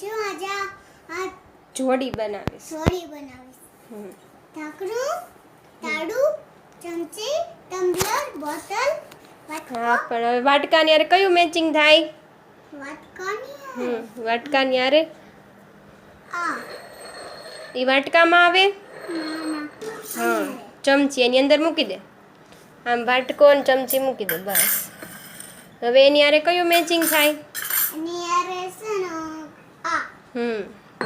છું આજે આ જોડી બનાવીશ. જોડી બનાવીશ. ઢાંકણું તાડું ચમચી ટમ્બલર બોટલ હા પણ હવે વાટકાની યારે કયું મેચિંગ થાય? વાટકાની હમ વાટકાની યારે. આ. એ વાટકામાં આવે? હા ચમચી એની અંદર મૂકી દે. આમ વાટકો અને ચમચી મૂકી દે બસ. હવે એની યારે કયું મેચિંગ થાય? એની યારે છે ને હમ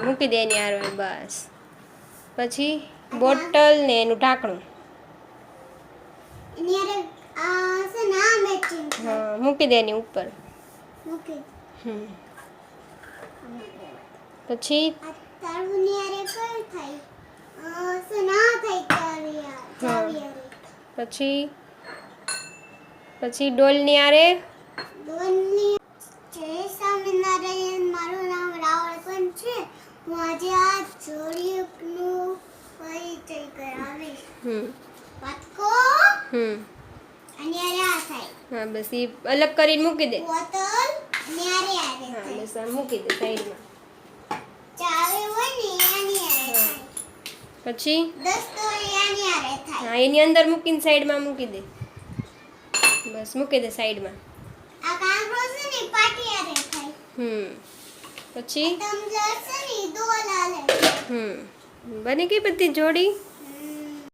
મૂકી દે એની બસ. પછી બોટલ ને એનું ઢાંકણું. હા મૂકી દે. એની ઉપર હમ પછી પછી પછી ડોલની આરે ડોલની જય સ્વામિનારાયણ મારું નામ રાવળ પણ છે હું આજે આ જોડીનું પરિચય કરાવીશ હમ. વાટકો હમ. અને આ થાય હા બસ એ અલગ કરીને મૂકી દે. બોટલ અને હા બસ આ મૂકી દે સાઈડમાં. ચાવી હોય ને પછી? દસ્તો થાય. હા એની અંદર મૂકીને સાઈડમાં મૂકી દે. બસ મૂકી દે સાઈડમાં. આ ને પાટી થાય. હમ. પછી? હમ. બની ગઈ બધી જોડી?